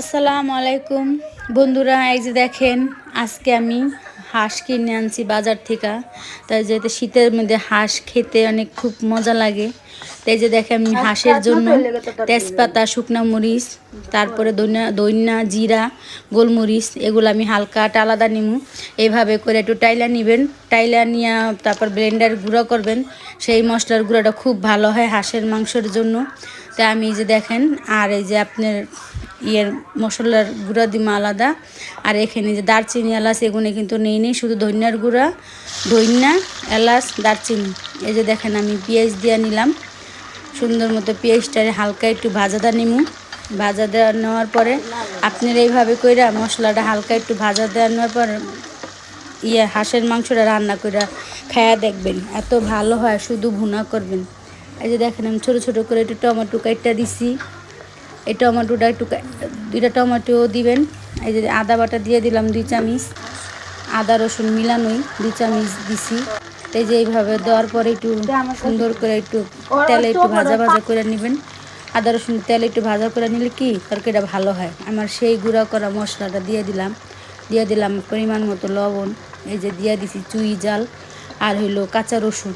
আসসালামু আলাইকুম। বন্ধুরা এই যে দেখেন আজকে আমি হাঁস কিনে আনছি বাজার থেকে। তাই যেহেতু শীতের মধ্যে হাঁস খেতে অনেক খুব মজা লাগে। তাই যে দেখে আমি হাঁসের জন্য তেজপাতা শুকনা মরিচ তারপরে দইনা দইনা জিরা গোলমরিচ এগুলো আমি হালকা আলাদা নিমু। এইভাবে করে একটু টাইলা নিবেন টাইলা নিয়ে তারপর ব্লেন্ডার গুঁড়ো করবেন। সেই মশলার গুঁড়োটা খুব ভালো হয় হাঁসের মাংসের জন্য। তাই আমি এই যে দেখেন আর এই যে আপনার ইয়ের মশলার গুঁড়া দিমা আলাদা। আর এখানে যে দারচিনি, এলাচ এগুলো কিন্তু নেই নেই, শুধু ধনিয়ার গুঁড়া ধনিয়া এলাচ, দারচিনি। এই যে দেখেন আমি পেঁয়াজ দিয়ে নিলাম। সুন্দর মতো পেঁয়াজটারে হালকা একটু ভাজাদা নিমু। ভাজা দেওয়া নেওয়ার পরে আপনারা এইভাবে কইরা মশলাটা হালকা একটু ভাজা দেওয়া নেওয়ার পর ইয়ে হাঁসের মাংসটা রান্না করে খায়া দেখবেন। এত ভালো হয়, শুধু ভুনা করবেন। এই যে দেখেন আমি ছোটো ছোটো করে একটু টমেটো কাইটটা দিছি। এই টমেটোটা একটু দুইটা টমেটো দিবেন। এই যে আদা বাটা দিয়ে দিলাম দুই চামচ। আদা, রসুন মিলানোই দুই চামচ দিছি। এই যে এইভাবে দেওয়ার পরে একটু সুন্দর করে একটু তেলে একটু ভাজা ভাজা করে নেবেন। আদা, রসুন তেল একটু ভাজা করে নিলে কি তরকারিটা ভালো হয়। আমার সেই গুঁড়া করা মশলাটা দিয়ে দিলাম। দিয়ে দিলাম পরিমাণ মতো লবণ। এই যে দিয়ে দিছি চুই জাল আর হইল কাঁচা রসুন।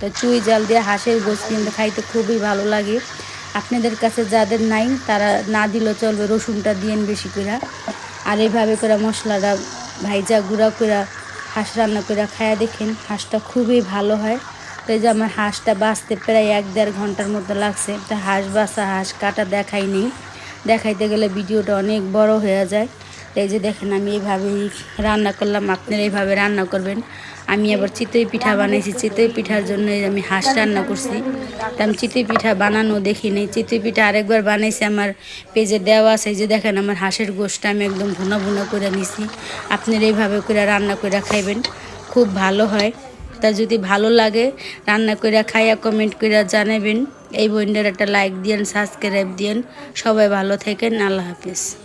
তো চুই জাল দিয়ে হাঁসের গোস কিন্তু খাইতে খুবই ভালো লাগে। আপনাদের কাছে যাদের নাই, তারা না দিলেও চলবে, রসুনটা দিয়েন বেশি করে আর এইভাবে করে মশলাটা ভাইজা, গুঁড়া করে হাঁস রান্না করে খায়া দেখেন, হাঁসটা খুবই ভালো হয়। তো এই যে আমার হাঁসটা বাঁচতে প্রায় এক দেড় ঘণ্টার মতো লাগছে। তা হাঁস বাসা হাঁস কাটা দেখাই নেই। দেখাইতে গেলে ভিডিওটা অনেক বড় হয়ে যায়। এই যে দেখেন, আমি এইভাবেই রান্না করলাম, আপনারা এইভাবে রান্না করবেন। আমি আবার চিতই পিঠা বানাইছি। চিতই পিঠার জন্য আমি হাঁস রান্না করছি। তা আমি চিতই পিঠা বানানো দেখি নেই। চিতই পিঠা আরেকবার বানাইছি, আমার পেজে দেওয়া আছে। এই যে দেখেন, আমার হাঁসের গোষ্ঠটা আমি একদম ভুনা ভুনা করে নিছি। আপনারা এইভাবে করে রান্না করে খাইবেন। খুব ভালো হয়। তা যদি ভালো লাগে, রান্না করে খাইয়া কমেন্ট করে জানাবেন। এই বইন্ডার একটা লাইক দিয়েন, সাবস্ক্রাইব দিয়েন। সবাই ভালো থাকেন। আল্লাহ হাফিজ।